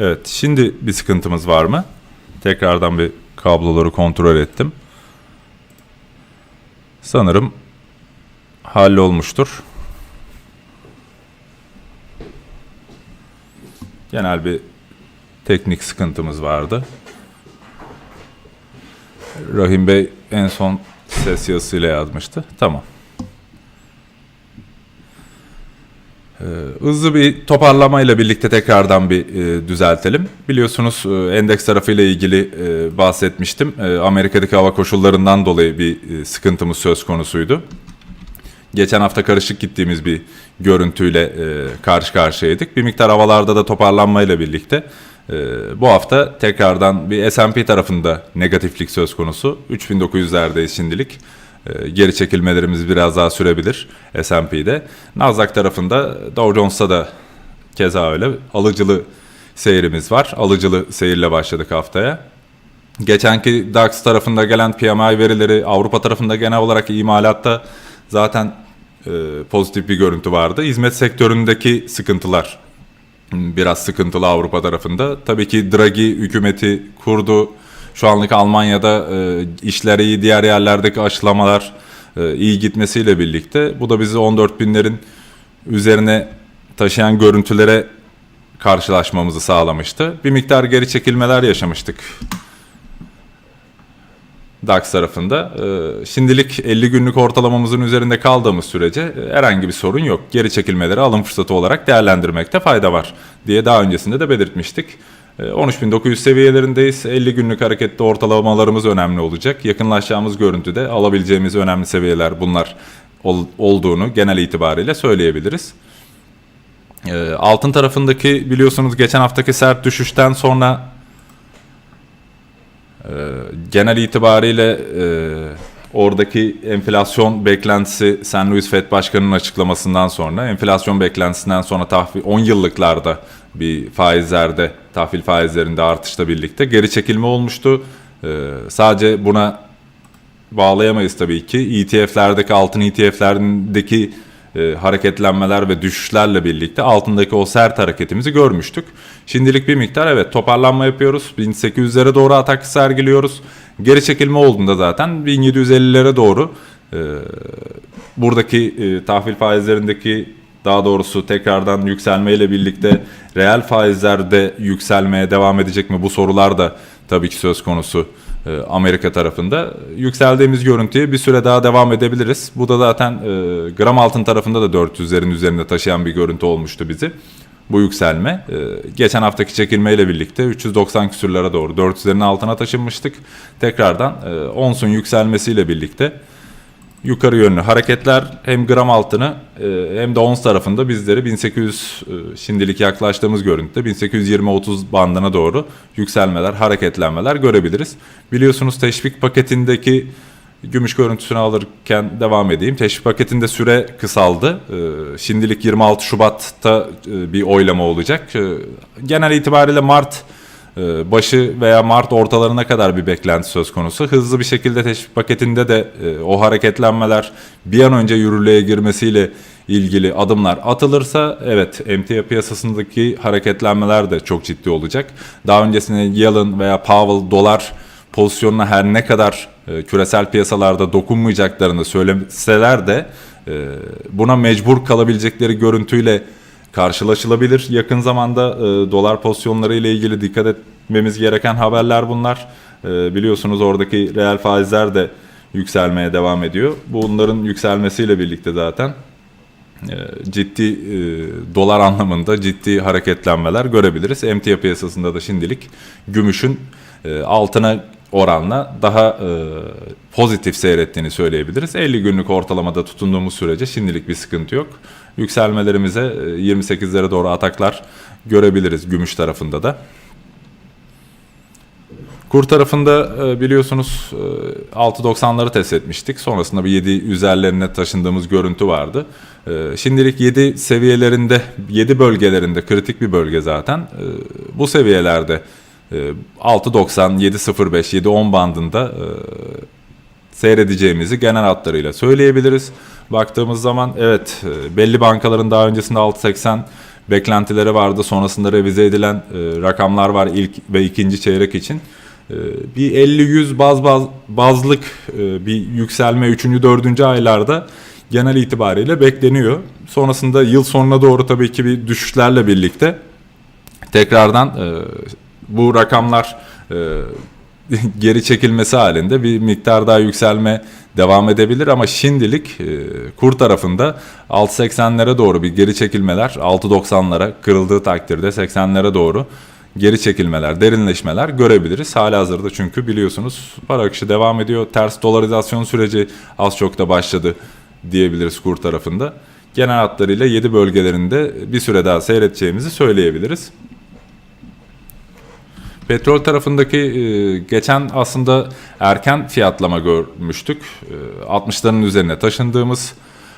Evet, şimdi bir sıkıntımız var mı? Tekrardan bir kabloları kontrol ettim. Sanırım hallolmuştur. Genel bir teknik sıkıntımız vardı. Rahim Bey en son ses yazısıyla yazmıştı. Tamam. Hızlı bir toparlamayla birlikte tekrardan bir e, düzeltelim. Biliyorsunuz e, endeks tarafıyla ilgili e, bahsetmiştim. E, Amerika'daki hava koşullarından dolayı bir e, sıkıntımız söz konusuydu. Geçen hafta karışık gittiğimiz bir görüntüyle e, karşı karşıyaydık. Bir miktar havalarda da toparlanmayla birlikte e, bu hafta tekrardan bir S&P tarafında negatiflik söz konusu. 3900'lerdeyiz şimdilik. E, geri çekilmelerimiz biraz daha sürebilir S&P'de. Nasdaq tarafında Dow Jones'ta da keza öyle alıcılı seyrimiz var. Alıcılı seyirle başladık haftaya. Geçenki DAX tarafında gelen PMI verileri Avrupa tarafında genel olarak imalatta zaten e, pozitif bir görüntü vardı. Hizmet sektöründeki sıkıntılar m, biraz sıkıntılı Avrupa tarafında. Tabii ki Draghi hükümeti kurdu. Şu anlık Almanya'da e, işler iyi, diğer yerlerdeki aşılamalar e, iyi gitmesiyle birlikte bu da bizi 14 binlerin üzerine taşıyan görüntülere karşılaşmamızı sağlamıştı. Bir miktar geri çekilmeler yaşamıştık DAX tarafında. Ee, Şimdilik 50 günlük ortalamamızın üzerinde kaldığımız sürece e, herhangi bir sorun yok. Geri çekilmeleri alım fırsatı olarak değerlendirmekte fayda var diye daha öncesinde de belirtmiştik. Ee, 13.900 seviyelerindeyiz. 50 günlük hareketli ortalamalarımız önemli olacak. Yakınlaşacağımız görüntüde alabileceğimiz önemli seviyeler bunlar ol- olduğunu genel itibariyle söyleyebiliriz. Ee, Altın tarafındaki biliyorsunuz geçen haftaki sert düşüşten sonra ee, genel itibariyle e, oradaki enflasyon beklentisi St. Louis Fed Başkanı'nın açıklamasından sonra enflasyon beklentisinden sonra tahvil 10 yıllıklarda bir faizlerde tahvil faizlerinde artışla birlikte geri çekilme olmuştu. Ee, sadece buna bağlayamayız tabii ki. ETF'lerdeki altın ETF'lerdeki e, hareketlenmeler ve düşüşlerle birlikte altındaki o sert hareketimizi görmüştük. Şimdilik bir miktar evet toparlanma yapıyoruz. 1800'lere doğru atak sergiliyoruz. Geri çekilme olduğunda zaten 1750'lere doğru e, buradaki e, tahvil faizlerindeki daha doğrusu tekrardan yükselmeyle birlikte reel faizlerde yükselmeye devam edecek mi bu sorular da tabii ki söz konusu e, Amerika tarafında. Yükseldiğimiz görüntüye bir süre daha devam edebiliriz. Bu da zaten e, gram altın tarafında da 400'lerin üzerinde taşıyan bir görüntü olmuştu bizi. Bu yükselme. E, geçen haftaki çekilmeyle birlikte 390 küsürlere doğru 400'lerin altına taşınmıştık. Tekrardan e, onsun yükselmesiyle birlikte yukarı yönlü hareketler hem gram altını e, hem de ons tarafında bizleri 1800 e, şimdilik yaklaştığımız görüntüde 1820-30 bandına doğru yükselmeler, hareketlenmeler görebiliriz. Biliyorsunuz teşvik paketindeki gümüş görüntüsünü alırken devam edeyim. Teşvik paketinde süre kısaldı. E, Şimdilik 26 Şubat'ta e, bir oylama olacak. E, Genel itibariyle Mart e, başı veya Mart ortalarına kadar bir beklenti söz konusu. Hızlı bir şekilde teşvik paketinde de e, o hareketlenmeler bir an önce yürürlüğe girmesiyle ilgili adımlar atılırsa evet emtia piyasasındaki hareketlenmeler de çok ciddi olacak. Daha öncesinde Yellen veya Powell dolar pozisyonuna her ne kadar e, küresel piyasalarda dokunmayacaklarını söyleseler de e, buna mecbur kalabilecekleri görüntüyle karşılaşılabilir. Yakın zamanda e, dolar pozisyonları ile ilgili dikkat etmemiz gereken haberler bunlar. E, biliyorsunuz oradaki reel faizler de yükselmeye devam ediyor. Bunların yükselmesiyle birlikte zaten e, ciddi e, dolar anlamında ciddi hareketlenmeler görebiliriz. Emtia piyasasında da şimdilik gümüşün e, altına oranla daha e, pozitif seyrettiğini söyleyebiliriz. 50 günlük ortalamada tutunduğumuz sürece şimdilik bir sıkıntı yok. Yükselmelerimize e, 28'lere doğru ataklar görebiliriz gümüş tarafında da. Kur tarafında e, biliyorsunuz e, 6.90'ları test etmiştik. Sonrasında bir 7 üzerlerine taşındığımız görüntü vardı. E, Şimdilik 7 seviyelerinde, 7 bölgelerinde kritik bir bölge zaten. E, Bu seviyelerde e, 6.90, 7.05, 7.10 bandında e, seyredeceğimizi genel hatlarıyla söyleyebiliriz. Baktığımız zaman evet e, belli bankaların daha öncesinde 6.80 beklentileri vardı. Sonrasında revize edilen e, rakamlar var ilk ve ikinci çeyrek için. E, bir 50-100 baz, baz bazlık e, bir yükselme 3. 4. aylarda genel itibariyle bekleniyor. Sonrasında yıl sonuna doğru tabii ki bir düşüşlerle birlikte tekrardan e, bu rakamlar e, geri çekilmesi halinde bir miktar daha yükselme devam edebilir ama şimdilik e, kur tarafında 6.80'lere doğru bir geri çekilmeler 6.90'lara kırıldığı takdirde 80'lere doğru geri çekilmeler, derinleşmeler görebiliriz. Hala hazırda çünkü biliyorsunuz para akışı devam ediyor. Ters dolarizasyon süreci az çok da başladı diyebiliriz kur tarafında. Genel hatlarıyla 7 bölgelerinde bir süre daha seyredeceğimizi söyleyebiliriz. Petrol tarafındaki e, geçen aslında erken fiyatlama görmüştük. E, 60'ların üzerine taşındığımız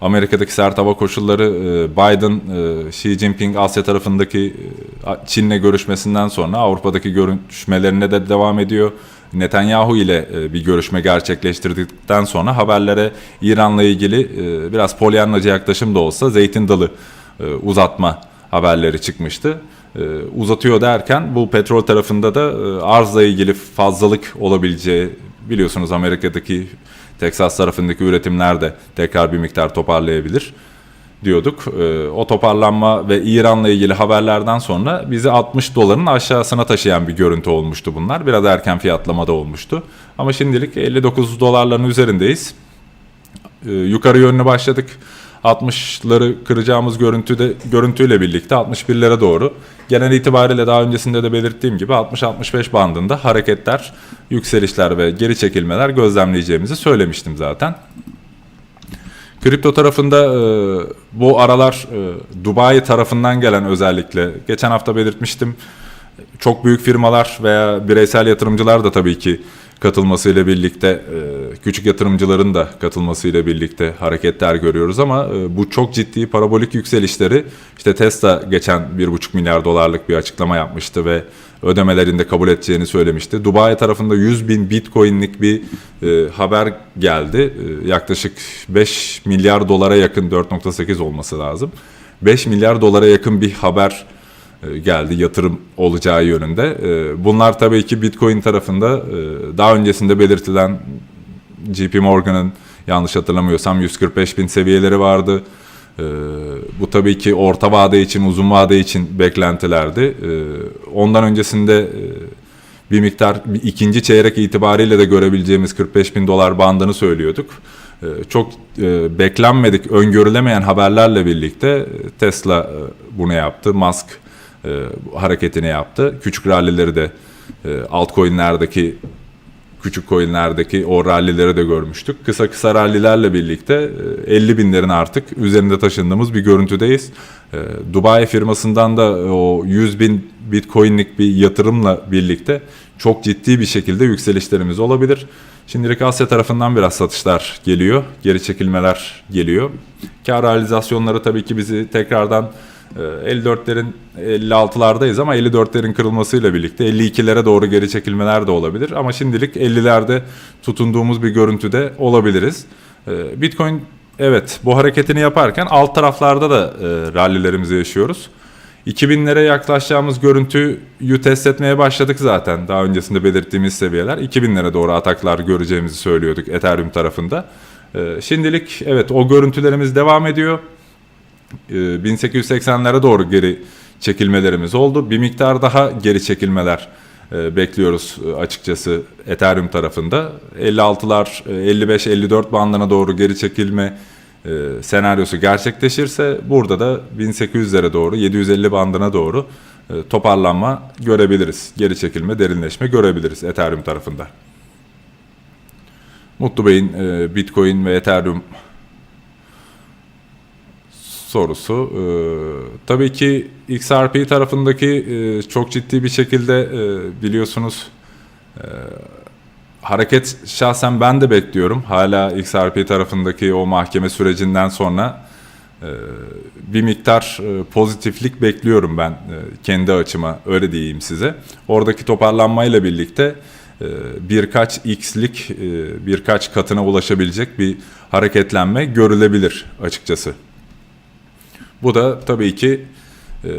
Amerika'daki sert hava koşulları e, Biden, e, Xi Jinping Asya tarafındaki Çin'le görüşmesinden sonra Avrupa'daki görüşmelerine de devam ediyor. Netanyahu ile bir görüşme gerçekleştirdikten sonra haberlere İran'la ilgili biraz polyanlacı yaklaşım da olsa zeytin dalı uzatma haberleri çıkmıştı. E, uzatıyor derken bu petrol tarafında da e, arzla ilgili fazlalık olabileceği biliyorsunuz Amerika'daki Texas tarafındaki üretimler de tekrar bir miktar toparlayabilir diyorduk. E, o toparlanma ve İran'la ilgili haberlerden sonra bizi 60 doların aşağısına taşıyan bir görüntü olmuştu bunlar. Biraz erken fiyatlamada olmuştu. Ama şimdilik 59 dolarların üzerindeyiz. Yukarı yönlü başladık. 60'ları kıracağımız görüntüde görüntüyle birlikte 61'lere doğru genel itibariyle daha öncesinde de belirttiğim gibi 60-65 bandında hareketler, yükselişler ve geri çekilmeler gözlemleyeceğimizi söylemiştim zaten. Kripto tarafında e, bu aralar e, Dubai tarafından gelen özellikle geçen hafta belirtmiştim. Çok büyük firmalar veya bireysel yatırımcılar da tabii ki katılmasıyla birlikte e, küçük yatırımcıların da katılmasıyla birlikte hareketler görüyoruz ama e, bu çok ciddi parabolik yükselişleri işte Tesla geçen 1,5 milyar dolarlık bir açıklama yapmıştı ve ödemelerini de kabul edeceğini söylemişti. Dubai tarafında 100 bin bitcoinlik bir e, haber geldi. Yaklaşık 5 milyar dolara yakın 4.8 olması lazım. 5 milyar dolara yakın bir haber geldi yatırım olacağı yönünde. E, Bunlar tabii ki Bitcoin tarafında e, daha öncesinde belirtilen JP Morgan'ın yanlış hatırlamıyorsam 145 bin seviyeleri vardı. Bu tabii ki orta vade için, uzun vade için beklentilerdi. Ondan öncesinde bir miktar ikinci çeyrek itibariyle de görebileceğimiz 45 bin dolar bandını söylüyorduk. Çok beklenmedik, öngörülemeyen haberlerle birlikte Tesla bunu yaptı. Musk e, hareketini yaptı. Küçük rallileri de e, altcoin'lerdeki küçük coin'lerdeki o rallileri de görmüştük. Kısa kısa rallilerle birlikte e, 50 binlerin artık üzerinde taşındığımız bir görüntüdeyiz. E, Dubai firmasından da o 100 bin bitcoin'lik bir yatırımla birlikte çok ciddi bir şekilde yükselişlerimiz olabilir. Şimdilik Asya tarafından biraz satışlar geliyor. Geri çekilmeler geliyor. Kar realizasyonları tabii ki bizi tekrardan 54'lerin e, 56'lardayız ama 54'lerin kırılmasıyla birlikte 52'lere doğru geri çekilmeler de olabilir. Ama şimdilik 50'lerde tutunduğumuz bir görüntüde olabiliriz. E, Bitcoin evet bu hareketini yaparken alt taraflarda da e, rallilerimizi yaşıyoruz. 2000'lere yaklaşacağımız görüntüyü test etmeye başladık zaten. Daha öncesinde belirttiğimiz seviyeler. 2000'lere doğru ataklar göreceğimizi söylüyorduk Ethereum tarafında. Şimdilik evet o görüntülerimiz devam ediyor. 1880'lere ee, doğru geri çekilmelerimiz oldu. Bir miktar daha geri çekilmeler e, bekliyoruz e, açıkçası Ethereum tarafında. 56'lar 55-54 e, bandına doğru geri çekilme senaryosu gerçekleşirse burada da 1800'lere doğru 750 bandına doğru toparlanma görebiliriz. Geri çekilme, derinleşme görebiliriz Ethereum tarafında. Mutlu Bey'in Bitcoin ve Ethereum sorusu. Ee, tabii ki XRP tarafındaki e, çok ciddi bir şekilde e, biliyorsunuz e, hareket şahsen ben de bekliyorum. Hala XRP tarafındaki o mahkeme sürecinden sonra e, bir miktar e, pozitiflik bekliyorum ben e, kendi açıma öyle diyeyim size. Oradaki toparlanmayla birlikte e, birkaç x'lik e, birkaç katına ulaşabilecek bir hareketlenme görülebilir açıkçası. Bu da tabii ki Ee,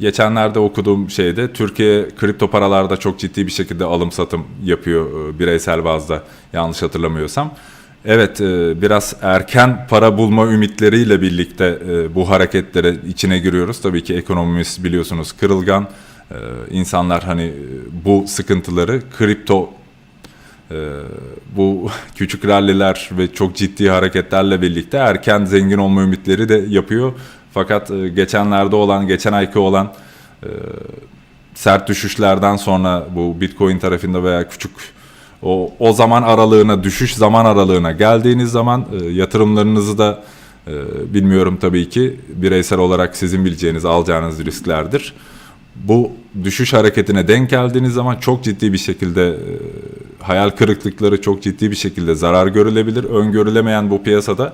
geçenlerde okuduğum şeyde Türkiye kripto paralarda çok ciddi bir şekilde alım satım yapıyor e, bireysel bazda yanlış hatırlamıyorsam. Evet e, biraz erken para bulma ümitleriyle birlikte e, bu hareketlere içine giriyoruz. Tabii ki ekonomimiz biliyorsunuz kırılgan. E, insanlar hani e, bu sıkıntıları kripto e, bu küçük ralliler ve çok ciddi hareketlerle birlikte erken zengin olma ümitleri de yapıyor. Fakat e, geçenlerde olan, geçen ayki olan e, sert düşüşlerden sonra bu Bitcoin tarafında veya küçük o, o zaman aralığına, düşüş zaman aralığına geldiğiniz zaman e, yatırımlarınızı da bilmiyorum tabii ki bireysel olarak sizin bileceğiniz, alacağınız risklerdir. Bu düşüş hareketine denk geldiğiniz zaman çok ciddi bir şekilde hayal kırıklıkları çok ciddi bir şekilde zarar görülebilir. Öngörülemeyen bu piyasada.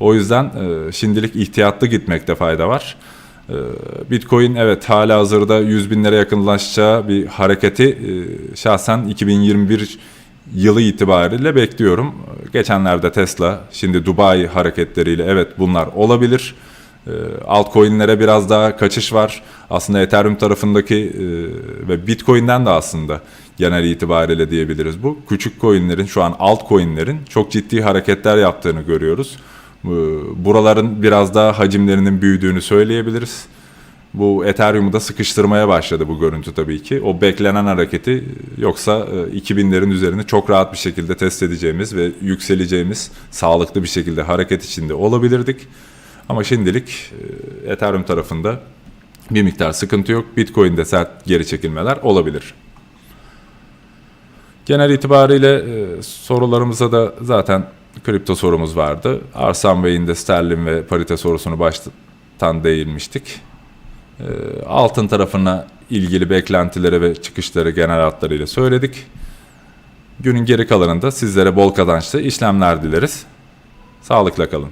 O yüzden e, şimdilik ihtiyatlı gitmekte fayda var. E, Bitcoin evet hala hazırda 100 binlere yakınlaşacağı bir hareketi e, şahsen 2021 yılı itibariyle bekliyorum. Geçenlerde Tesla, şimdi Dubai hareketleriyle evet bunlar olabilir. Altcoin'lere biraz daha kaçış var. Aslında Ethereum tarafındaki ve Bitcoin'den de aslında genel itibariyle diyebiliriz bu. Küçük coin'lerin şu an altcoin'lerin çok ciddi hareketler yaptığını görüyoruz. E, Buraların biraz daha hacimlerinin büyüdüğünü söyleyebiliriz. Bu Ethereum'u da sıkıştırmaya başladı bu görüntü tabii ki. O beklenen hareketi yoksa e, 2000'lerin üzerini çok rahat bir şekilde test edeceğimiz ve yükseleceğimiz sağlıklı bir şekilde hareket içinde olabilirdik. Ama şimdilik e, Ethereum tarafında bir miktar sıkıntı yok. Bitcoin'de sert geri çekilmeler olabilir. Genel itibariyle e, sorularımıza da zaten kripto sorumuz vardı. Arsan Bey'in de sterlin ve parite sorusunu baştan değinmiştik. E, altın tarafına ilgili beklentileri ve çıkışları genel hatlarıyla söyledik. Günün geri kalanında sizlere bol kazançlı işlemler dileriz. Sağlıkla kalın.